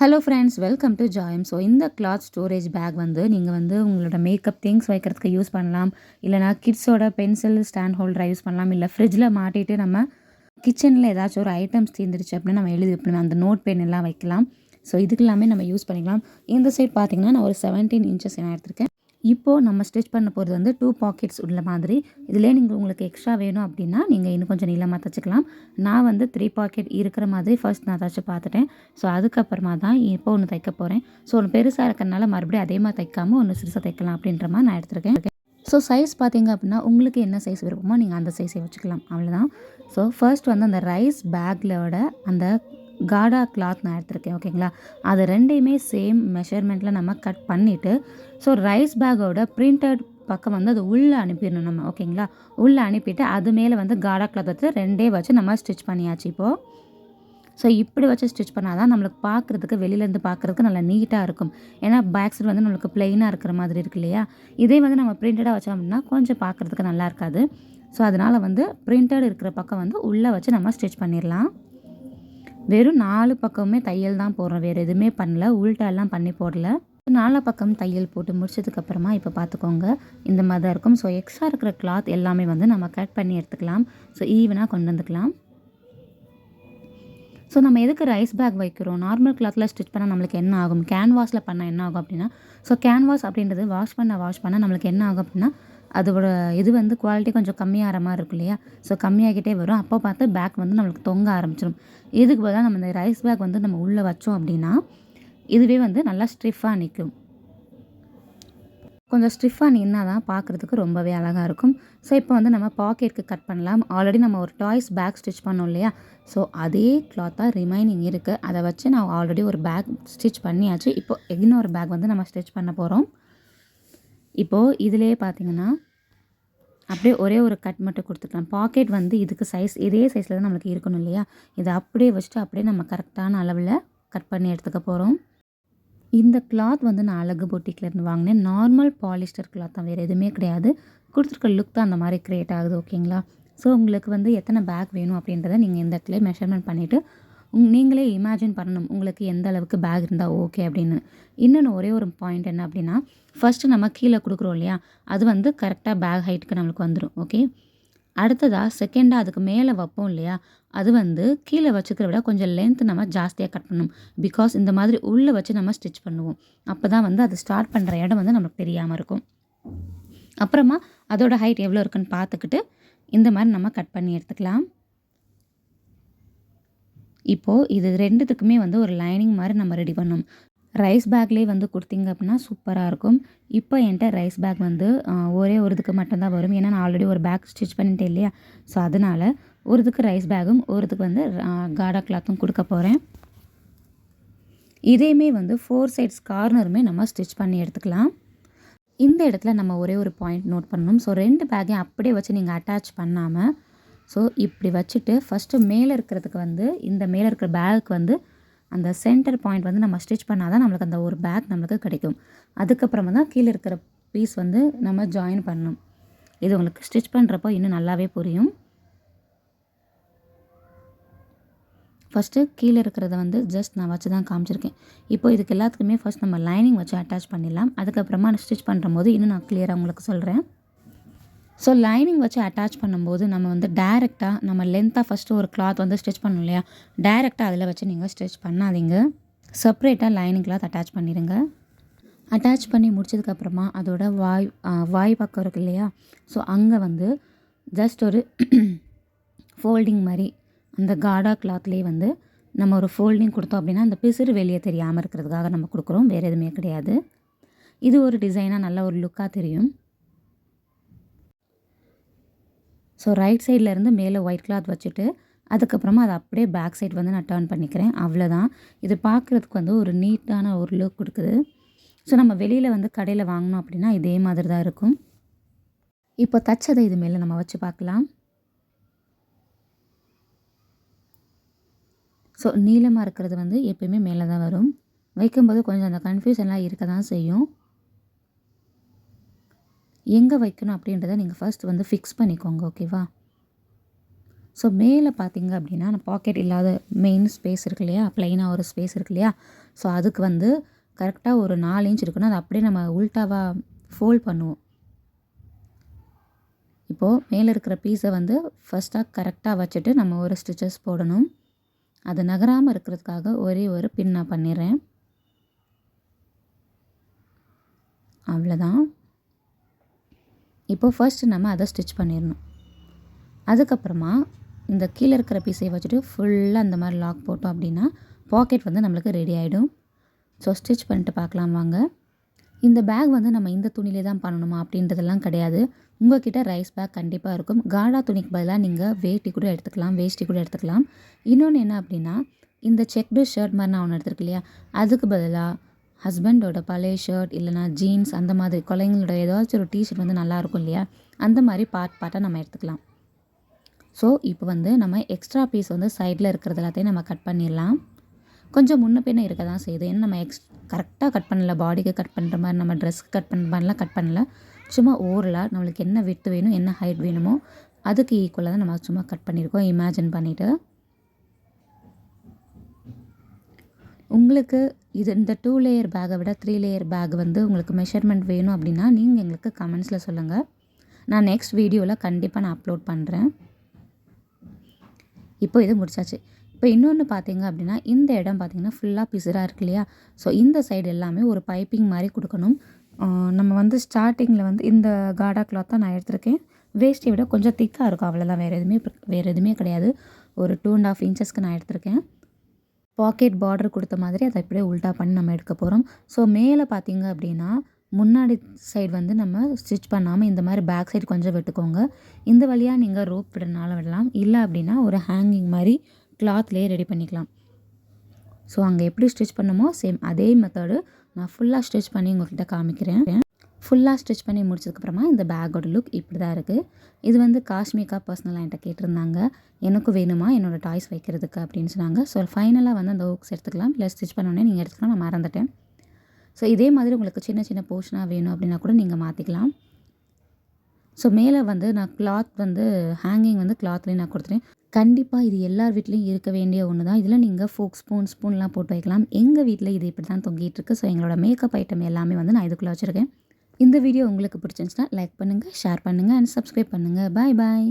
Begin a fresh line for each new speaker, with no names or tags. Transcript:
Hello friends welcome to Jayam so இந்த cloth storage bag வந்து நீங்கள் வந்து உங்களோட மேக்கப் திங்ஸ் வைக்கிறதுக்கு யூஸ் பண்ணலாம். இல்லைனா கிட்ஸோட பென்சில் ஸ்டாண்ட் ஹோல்டரை யூஸ் பண்ணலாம். இல்லை ஃப்ரிட்ஜில் மாட்டிட்டு நம்ம கிச்சனில் ஏதாச்சும் ஒரு ஐட்டம்ஸ் தீர்ந்துருச்சு அப்படின்னு நம்ம எழுதி வைப்போம். அந்த நோட் பென் எல்லாம் வைக்கலாம். ஸோ இதுக்கு எல்லாமே நம்ம யூஸ் பண்ணிக்கலாம். இந்த சைட் பார்த்திங்கன்னா நான் ஒரு செவன்டீன் இன்ச்சஸ் என்ன எடுத்திருக்கேன். இப்போது நம்ம ஸ்டிச் பண்ண போகிறது வந்து டூ பாக்கெட்ஸ் உள்ள மாதிரி. இதிலே நீங்கள் உங்களுக்கு எக்ஸ்ட்ரா வேணும் அப்படின்னா நீங்கள் இன்னும் கொஞ்சம் நீளமாக தைச்சிக்கலாம். நான் வந்து த்ரீ பாக்கெட் இருக்கிற மாதிரி ஃபர்ஸ்ட் நான் தைச்சு பார்த்துட்டேன். ஸோ அதுக்கப்புறமா தான் இப்போ ஒன்று தைக்க போகிறேன் ஸோ ஒன்று பெருசாக இருக்கிறனால மறுபடியும் அதே மாதிரி தைக்காமல் ஒன்று சிறுசாக தைக்கலாம் அப்படின்ற மாதிரி நான் எடுத்திருக்கேன். ஸோ சைஸ் பார்த்தீங்க அப்படின்னா உங்களுக்கு என்ன சைஸ் விருப்பமோ நீங்கள் அந்த சைஸை வச்சுக்கலாம். அவ்வளோதான் ஸோ ஃபர்ஸ்ட் வந்து அந்த ரைஸ் பேக்லோட அந்த காடா கிளாத் நான் எடுத்திருக்கேன் ஓகேங்களா அது ரெண்டையுமே சேம் மெஷர்மெண்ட்டில் நம்ம கட் பண்ணிவிட்டு ஸோ ரைஸ் பேக்கோட பிரிண்டட் பக்கம் வந்து அது உள்ளே அனுப்பிடணும் நம்ம ஓகேங்களா உள்ளே அனுப்பிட்டு அது மேலே வந்து காடா கிளாத் வச்சு ரெண்டே வச்சு நம்ம ஸ்டிச் பண்ணியாச்சு இப்போது ஸோ இப்படி வச்சு ஸ்டிச் பண்ணால் தான் நம்மளுக்கு பார்க்குறதுக்கு வெளியிலேருந்து பார்க்குறதுக்கு நல்லா நீட்டாக இருக்கும். ஏன்னா பேக் சைடு வந்து நம்மளுக்கு ப்ளெயினாக இருக்கிற மாதிரி இருக்கு இல்லையா? இதே வந்து நம்ம பிரிண்டடாக வச்சோம் அப்படின்னா கொஞ்சம் பார்க்குறதுக்கு நல்லா இருக்காது. ஸோ அதனால் வந்து பிரிண்டட் இருக்கிற பக்கம் வந்து உள்ளே வச்சு நம்ம ஸ்டிச் பண்ணிடலாம். வெறும் நாலு பக்கமுமே தையல் தான் போடுறோம். வேறு எதுவுமே பண்ணல. உள்டாலாம் பண்ணி போடல. நாலு பக்கம் தையல் போட்டு முடிச்சதுக்கப்புறமா இப்போ பார்த்துக்கோங்க இந்த மாதிரி தான் இருக்கும். ஸோ எக்ஸ்ட்ரா இருக்கிற கிளாத் எல்லாமே வந்து நம்ம கட் பண்ணி எடுத்துக்கலாம். ஸோ ஈவனாக கொண்டு வந்துக்கலாம். ஸோ நம்ம எதுக்கு ரைஸ் பேக் வைக்கிறோம்? நார்மல் கிளாத்தில் ஸ்டிச் பண்ணால் நம்மளுக்கு என்ன ஆகும்? கேன்வாஸில் பண்ணால் என்ன ஆகும் அப்படின்னா ஸோ கேன்வாஸ் அப்படின்றது வாஷ் பண்ண வாஷ் பண்ணால் நம்மளுக்கு என்ன ஆகும் அப்படின்னா அதோட இது வந்து குவாலிட்டி கொஞ்சம் கம்மியாகிற மாதிரி இருக்கும் இல்லையா? ஸோ கம்மியாகிட்டே வரும். அப்போ பார்த்து பேக் வந்து நம்மளுக்கு தொங்க ஆரம்பிச்சிடும் இதுக்கு பதிலாக நம்ம இந்த ரைஸ் பேக் வந்து நம்ம உள்ளே வச்சோம் அப்படின்னா இதுவே வந்து நல்லா ஸ்ட்ரிஃபாக நிற்கும். கொஞ்சம் ஸ்டிஃபாக நின்னா தான் பார்க்குறதுக்கு ரொம்பவே அழகாக இருக்கும். ஸோ இப்போ வந்து நம்ம பாக்கெட்டுக்கு கட் பண்ணலாம். ஆல்ரெடி நம்ம ஒரு டாய்ஸ் பேக் ஸ்டிச் பண்ணோம் இல்லையா? ஸோ அதே கிளாத்தாக ரிமைனிங் இருக்குது அதை வச்சு நான் ஆல்ரெடி ஒரு பேக் ஸ்டிச் பண்ணியாச்சு. இப்போ இன்னொரு பேக் வந்து நம்ம ஸ்டிச் பண்ண போகிறோம் இப்போது இதிலே பார்த்தீங்கன்னா அப்படியே ஒரே ஒரு கட் மட்டும் கொடுத்துக்கலாம். பாக்கெட் வந்து இதுக்கு சைஸ் இதே சைஸில் தான் நம்மளுக்கு இருக்கணும் இல்லையா? இதை அப்படியே வச்சுட்டு அப்படியே நம்ம கரெக்டான அளவில் கட் பண்ணி எடுத்துக்க போகிறோம் இந்த கிளாத் வந்து நான் அழகு பொட்டிக்லேருந்து வாங்கினேன். நார்மல் பாலிஸ்டர் கிளாத் தான் வேறு எதுவுமே கிடையாது. கொடுத்துருக்க லுக் தான் அந்த மாதிரி க்ரியேட் ஆகுது ஓகேங்களா ஸோ உங்களுக்கு வந்து எத்தனை பேக் வேணும் அப்படின்றத நீங்கள் இந்த இடத்துல மெஷர்மெண்ட் பண்ணிவிட்டு நீங்களே இமேஜின் பண்ணணும் உங்களுக்கு எந்த அளவுக்கு பேக் இருந்தால் ஓகே அப்படின்னு. இன்னொன்று ஒரே ஒரு பாயிண்ட் என்ன அப்படின்னா ஃபஸ்ட்டு நம்ம கீழே கொடுக்குறோம் இல்லையா அது வந்து கரெக்டாக பேக் ஹைட்டுக்கு நம்மளுக்கு வந்துடும் ஓகே அடுத்ததாக செகண்டாக அதுக்கு மேலே வைப்போம் இல்லையா அது வந்து கீழே வச்சுக்கிற விட கொஞ்சம் லென்த் நம்ம ஜாஸ்தியாக கட் பண்ணணும். பிகாஸ் இந்த மாதிரி உள்ளே வச்சு நம்ம ஸ்டிச் பண்ணுவோம். அப்போ தான் வந்து அது ஸ்டார்ட் பண்ணுற இடம் வந்து நமக்கு தெரியாமல் இருக்கும். அப்புறமா அதோடய ஹைட் எவ்வளோ இருக்குன்னு பார்த்துக்கிட்டு இந்த மாதிரி நம்ம கட் பண்ணி எடுத்துக்கலாம். இப்போது இது ரெண்டுத்துக்குமே வந்து ஒரு லைனிங் மாதிரி நம்ம ரெடி பண்ணணும். ரைஸ் பேக்லேயே வந்து கொடுத்தீங்க அப்படின்னா சூப்பராக இருக்கும். இப்போ என்கிட்ட ரைஸ் பேக் வந்து ஒரே ஒரு இதுக்கு மட்டும்தான் வரும். ஏன்னா நான் ஆல்ரெடி ஒரு பேக் ஸ்டிச் பண்ணிட்டேன் இல்லையா? ஸோ அதனால் ஒரு இதுக்கு ரைஸ் பேக்கும் ஒரு இதுக்கு வந்து காடா கிளாத்தும் கொடுக்க போகிறேன் இதேமே வந்து ஃபோர் சைட்ஸ் கார்னருமே நம்ம ஸ்டிச் பண்ணி எடுத்துக்கலாம். இந்த இடத்துல நம்ம ஒரே ஒரு பாயிண்ட் நோட் பண்ணணும். ஸோ ரெண்டு பேக்கையும் அப்படியே வச்சு நீங்கள் அட்டாச் பண்ணாமல் ஸோ இப்படி வச்சுட்டு ஃபஸ்ட்டு மேலே இருக்கிறதுக்கு வந்து இந்த மேலே இருக்கிற பேக்கு வந்து அந்த சென்டர் பாயிண்ட் வந்து நம்ம ஸ்டிச் பண்ணால் தான் நம்மளுக்கு அந்த ஒரு பேக் நம்மளுக்கு கிடைக்கும். அதுக்கப்புறமா தான் கீழே இருக்கிற பீஸ் வந்து நம்ம ஜாயின் பண்ணணும். இது உங்களுக்கு ஸ்டிச் பண்ணுறப்போ இன்னும் நல்லாவே புரியும். ஃபஸ்ட்டு கீழே இருக்கிறத வந்து ஜஸ்ட் நான் வச்சு தான் காமிச்சிருக்கேன். இப்போ இதுக்கு எல்லாத்துக்குமே ஃபஸ்ட் நம்ம லைனிங் வச்சு அட்டாச் பண்ணிடலாம். அதுக்கப்புறமா நான் ஸ்டிச் பண்ணுற போது இன்னும் நான் கிளியராக உங்களுக்கு சொல்கிறேன் ஸோ லைனிங் வச்சு அட்டாச் பண்ணும்போது நம்ம வந்து டேரெக்டாக நம்ம லென்த்தாக ஃபஸ்ட்டு ஒரு கிளாத் வந்து ஸ்டிச் பண்ணோம் இல்லையா? டேரெக்டாக அதில் வச்சு நீங்கள் ஸ்டிச் பண்ணாதீங்க. செப்ரேட்டாக லைனிங் கிளாத் அட்டாச் பண்ணிடுங்க. அட்டாச் பண்ணி முடிச்சதுக்கப்புறமா அதோட வாய் வாய் பக்கம் இருக்கு இல்லையா? ஸோ அங்கே வந்து ஜஸ்ட் ஒரு ஃபோல்டிங் மாதிரி அந்த காடா கிளாத்லேயே வந்து நம்ம ஒரு ஃபோல்டிங் கொடுத்தோம் அப்படின்னா அந்த பிசுறு வெளியே தெரியாமல் இருக்கிறதுக்காக நம்ம கொடுக்குறோம். வேறு எதுவுமே கிடையாது. இது ஒரு டிசைனாக நல்ல ஒரு லுக்காக தெரியும். ஸோ ரைட் சைட்லேருந்து மேலே ஒயிட் கிளாத் வச்சுட்டு அதுக்கப்புறமா அதை அப்படியே பேக் சைட் வந்து நான் டேர்ன் பண்ணிக்கிறேன். அவ்வளோதான் இது பார்க்குறதுக்கு வந்து ஒரு நீட்டான ஒரு லுக் கொடுக்குது. ஸோ நம்ம வெளியில் வந்து கடையில் வாங்கினோம் அப்படின்னா இதே மாதிரி தான் இருக்கும். இப்போ தச்சதை இது மேலே நம்ம வச்சு பார்க்கலாம். ஸோ நீளமாக இருக்கிறது வந்து எப்பயுமே மேலே தான் வரும். வைக்கும்போது கொஞ்சம் அந்த கன்ஃபியூஷன்லாம் இருக்க தான் செய்யும். எங்கே வைக்கணும் அப்படின்றத நீங்கள் ஃபர்ஸ்ட் வந்து ஃபிக்ஸ் பண்ணிக்கோங்க ஓகேவா ஸோ மேலே பார்த்தீங்க அப்படின்னா நான் பாக்கெட் இல்லாத மெயின் ஸ்பேஸ் இருக்கு இல்லையா? ப்ளைனாக ஒரு ஸ்பேஸ் இருக்கு இல்லையா? ஸோ அதுக்கு வந்து கரெக்டாக ஒரு நாலு இன்ச் இருக்குன்னா அது அப்படியே நம்ம உல்ட்டாவாக ஃபோல்ட் பண்ணுவோம். இப்போது மேலே இருக்கிற பீஸை வந்து ஃபஸ்ட்டாக கரெக்டாக வச்சுட்டு நம்ம ஒரு ஸ்டிச்சஸ் போடணும். அது நகராமல் இருக்கிறதுக்காக ஒரே ஒரு பின் நான் பண்ணிடுறேன். அவ்வளோதான் இப்போ ஃபர்ஸ்ட் நம்ம அதை ஸ்டிச் பண்ணிடணும். அதுக்கப்புறமா இந்த கீழே இருக்கிற பீஸை வச்சுட்டு ஃபுல்லாக அந்த மாதிரி லாக் போட்டோம் அப்படின்னா பாக்கெட் வந்து நம்மளுக்கு ரெடி ஆகிடும் ஸோ ஸ்டிச் பண்ணிட்டு பார்க்கலாம் வாங்க. இந்த பேக் வந்து நம்ம இந்த துணியிலே தான் பண்ணணுமா அப்படின்றதெல்லாம் கிடையாது. உங்ககிட்ட ரைஸ் பேக் கண்டிப்பாக இருக்கும். காடா துணிக்கு பதிலாக நீங்கள் வேட்டி கூட எடுத்துக்கலாம் வேஷ்டி கூட எடுத்துக்கலாம். இன்னொன்று என்ன அப்படின்னா இந்த செக்டு ஷர்ட் மாதிரி நான் ஒன்று எடுத்துருக்கு இல்லையா? அதுக்கு பதிலாக ஹஸ்பண்டோட பழைய ஷர்ட் இல்லைனா ஜீன்ஸ் அந்த மாதிரி குழந்தைங்களோட ஏதாச்சும் ஒரு டிஷர்ட் வந்து நல்லாயிருக்கும் இல்லையா? அந்த மாதிரி பார்ட் பார்ட்டாக நம்ம எடுத்துக்கலாம். ஸோ இப்போ வந்து நம்ம எக்ஸ்ட்ரா பீஸ் வந்து சைடில் இருக்கிறது எல்லாத்தையும் நம்ம கட் பண்ணிடலாம். கொஞ்சம் முன்ன பின்ன இருக்க தான் செய்யுது. ஏன்னா நம்ம எக்ஸ் கரெக்டாக கட் பண்ணல. பாடிக்கு கட் பண்ணுற மாதிரி நம்ம ட்ரெஸ்க்கு கட் பண்ணுற மாதிரிலாம் கட் பண்ணல. சும்மா ஓரலாக நம்மளுக்கு என்ன விட்டு வேணும் என்ன ஹைட் வேணுமோ அதுக்கு ஈக்குவலாக தான் நம்ம சும்மா கட் பண்ணியிருக்கோம். இமேஜின் பண்ணிவிட்டு உங்களுக்கு இது இந்த டூ லேயர் பேக்கை விட த்ரீ லேயர் பேக் வந்து உங்களுக்கு மெஷர்மெண்ட் வேணும் அப்படின்னா நீங்கள் எங்களுக்கு கமெண்ட்ஸில் சொல்லுங்கள் நான் நெக்ஸ்ட் வீடியோவில் கண்டிப்பாக நான் அப்லோட் பண்ணுறேன் இப்போ இது முடிச்சாச்சு. இப்போ இன்னொன்று பார்த்தீங்க அப்படின்னா இந்த இடம் பார்த்திங்கன்னா ஃபுல்லாக பிசுராக இருக்கு இல்லையா? ஸோ இந்த சைடு எல்லாமே ஒரு பைப்பிங் மாதிரி கொடுக்கணும். நம்ம வந்து ஸ்டார்டிங்கில் வந்து இந்த காடா கிளாத் தான் நான் எடுத்திருக்கேன். வேஷ்டியை விட கொஞ்சம் திக்காக இருக்கும். அவ்வளோதான் வேறு எதுவுமே வேறு எதுவுமே கிடையாது. ஒரு டூ அண்ட் ஆஃப் இன்ச்சஸ்க்கு நான் எடுத்திருக்கேன். பாக்கெட் பார்டர் கொடுத்த மாதிரி அதை அப்படியே உல்ட்டா பண்ணி நம்ம எடுக்க போகிறோம் ஸோ மேலே பார்த்தீங்க அப்படின்னா முன்னாடி சைடு வந்து நம்ம ஸ்டிச் பண்ணாமல் இந்த மாதிரி பேக் சைடு கொஞ்சம் விட்டுக்கோங்க. இந்த வழியாக நீங்கள் ரோப் விடனால விடலாம். இல்லை அப்படின்னா ஒரு ஹேங்கிங் மாதிரி கிளாத்லேயே ரெடி பண்ணிக்கலாம். ஸோ அங்கே எப்படி ஸ்டிச் பண்ணுமோ சேம் அதே மெத்தடு நான் ஃபுல்லாக ஸ்டிச் பண்ணி உங்கள்கிட்ட காமிக்கிறேன். ஃபுல்லாக ஸ்டிச் பண்ணி முடிச்சதுக்கப்புறமா இந்த பேக்கோட லுக் இப்படி தான் இருக்குது இது வந்து காஷ்மிகா பர்சனலாக என்கிட்ட கேட்டிருந்தாங்க. எனக்கும் வேணுமா? என்னோடய டாய்ஸ் வைக்கிறதுக்கு? அப்படின்னு சொன்னாங்க. ஸோ ஃபைனலாக வந்து அந்த ஹூக்ஸ் எடுத்துக்கலாம். இல்லை ஸ்டிச் பண்ணோன்னே நீங்கள் எடுத்துக்கலாம். நான் மறந்துட்டேன். ஸோ இதே மாதிரி உங்களுக்கு சின்ன சின்ன போர்ஷனாக வேணும் அப்படின்னா கூட நீங்கள் மாற்றிக்கலாம் ஸோ மேலே வந்து நான் கிளாத் வந்து ஹேங்கிங் வந்து கிளாத்லேயும் நான் கொடுத்துட்டேன். கண்டிப்பாக இது எல்லார் வீட்லேயும் இருக்க வேண்டிய ஒன்று தான் இதில் நீங்கள் ஃபோக் ஸ்பூன் ஸ்பூன்லாம் போட்டு வைக்கலாம். எங்கள் வீட்டில் இது இப்படி தான் தொங்கிட்டு இருக்கு. ஸோ எங்களோட மேக்கப் ஐட்டம் எல்லாமே வந்து நான் இதுக்குள்ளே வச்சுருக்கேன். இந்த வீடியோ உங்களுக்கு பிடிச்சிருந்துச்சுன்னா லைக் பண்ணுங்கள் ஷேர் பண்ணுங்கள் அண்ட் சப்ஸ்கிரைப் பண்ணுங்கள் பாய் பாய்